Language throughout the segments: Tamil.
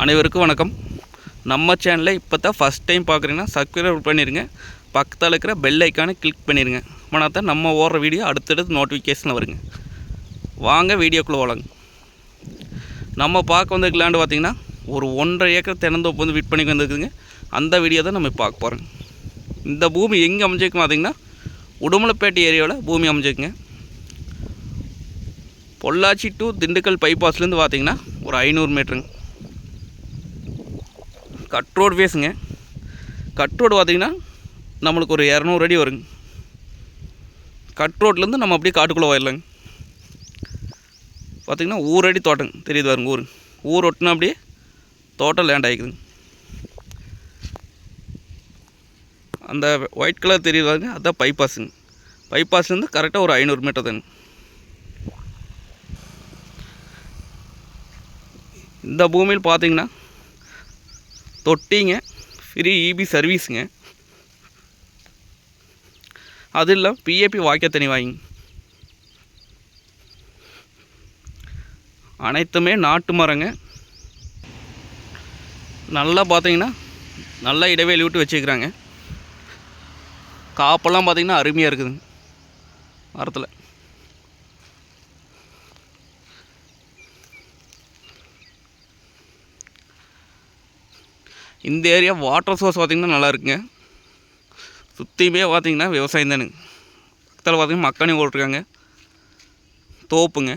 அனைவருக்கும் வணக்கம். நம்ம சேனலை இப்போ தான் ஃபஸ்ட் டைம் பார்க்குறீங்கன்னா சப்ஸ்கிரைப் பண்ணிடுங்க பக்கத்தில் இருக்கிற பெல் ஐக்கானை கிளிக் பண்ணிடுங்க அப்படின்னா தான் நம்ம ஓடுற வீடியோ அடுத்தடுத்து நோட்டிஃபிகேஷனில் வருங்க. வாங்க வீடியோக்குள்ளே போகலாங்க நம்ம பார்க்க வந்த லேண்டு பார்த்திங்கன்னா ஒரு ஒன்றரை ஏக்கர் தென்னந்தோப்பு வந்து விற்பனைக்கு வந்திருக்குதுங்க. அந்த வீடியோ தான் நம்ம பார்க்க போகிறோங்க இந்த பூமி எங்கே அமைஞ்சிருக்கு பார்த்தீங்கன்னா உடுமலைப்பேட்டை ஏரியாவில் பூமி அமைஞ்சிருக்குங்க. பொள்ளாச்சி டு திண்டுக்கல் பைபாஸ்லேருந்து பார்த்தீங்கன்னா ஒரு ஐநூறு மீட்ருங்க கட் ரோடு பேசுங்க. கட் ரோடு பார்த்தீங்கன்னா நம்மளுக்கு ஒரு இரநூறு அடி வருங்க. கட் ரோட்லேருந்து நம்ம அப்படியே காட்டுக்குள்ளே போயிடலாங்க. பார்த்திங்கன்னா ஊரடி தோட்டங்க. தெரியுது பாருங்க ஊர். ஊர் ஒட்டினா அப்படியே தோட்டம் லேண்ட் ஆகிக்குதுங்க அந்த ஒயிட் கலர் தெரியுது பாருங்க அதுதான் பைபாஸுங்க பைபாஸ்லேருந்து கரெக்டாக ஒரு ஐநூறு மீட்டர் தாங்க. இந்த பூமியில் பார்த்தீங்கன்னா தொட்டிங்க ஃப்ரீ இபி சர்வீஸுங்க அது இல்லை பிஏபி வாக்கிய தனி வாங்கிங்க. அனைத்துமே நாட்டு மரங்க. நல்லா பார்த்தீங்கன்னா நல்லா இடைவெளி விட்டு வச்சுக்கிறாங்க காப்பெல்லாம் பார்த்திங்கன்னா அருமையாக இருக்குதுங்க மரத்தில். இந்த ஏரியா வாட்டர் சோர்ஸ் பார்த்திங்கன்னா நல்லா இருக்குங்க. சுற்றியுமே பார்த்தீங்கன்னா விவசாயம் தானுங்க. பக்கத்தில் பார்த்திங்கன்னா மக்காணி போட்டிருக்காங்க. தோப்புங்க.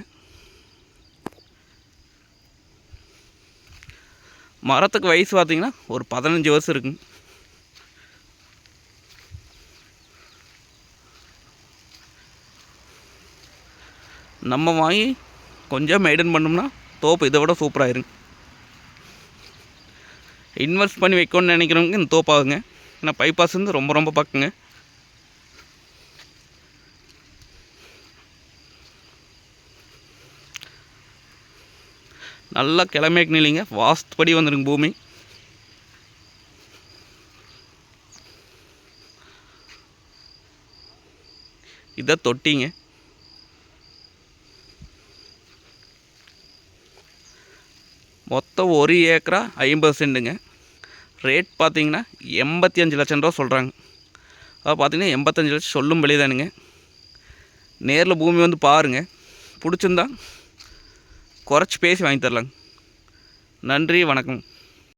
மரத்துக்கு வயசு பார்த்திங்கன்னா ஒரு பதினஞ்சு வருஷம் இருக்குங்க. நம்ம வாங்கி கொஞ்சம் மெயின்டைன் பண்ணோம்னா தோப்பு இதை விட சூப்பராகிருங்க இன்வெஸ்ட் பண்ணி வைக்கணும்னு நினைக்கிறவங்க இந்த தோப்பாகுங்க ஏன்னா பைபாஸ் வந்து ரொம்ப ரொம்ப பக்கங்க. நல்லா கிழமைக்கு நிலைங்க வாஸ்து படி வந்துருங்க பூமி. இதை தொட்டிங்க. மொத்தம் ஒரு ஏக்கரா ஐம்பது சென்ட்டுங்க ரேட் பார்த்தீங்கன்னா எண்பத்தி அஞ்சு லட்சம் ரூபா சொல்கிறாங்க அதாவது பார்த்தீங்கன்னா எண்பத்தஞ்சு லட்சம் சொல்லும் வெளியதானுங்க நேரில் பூமி வந்து பாருங்கள் பிடிச்சிருந்தா குறைச்சி பேசி வாங்கி தரலாங்க. நன்றி வணக்கம்.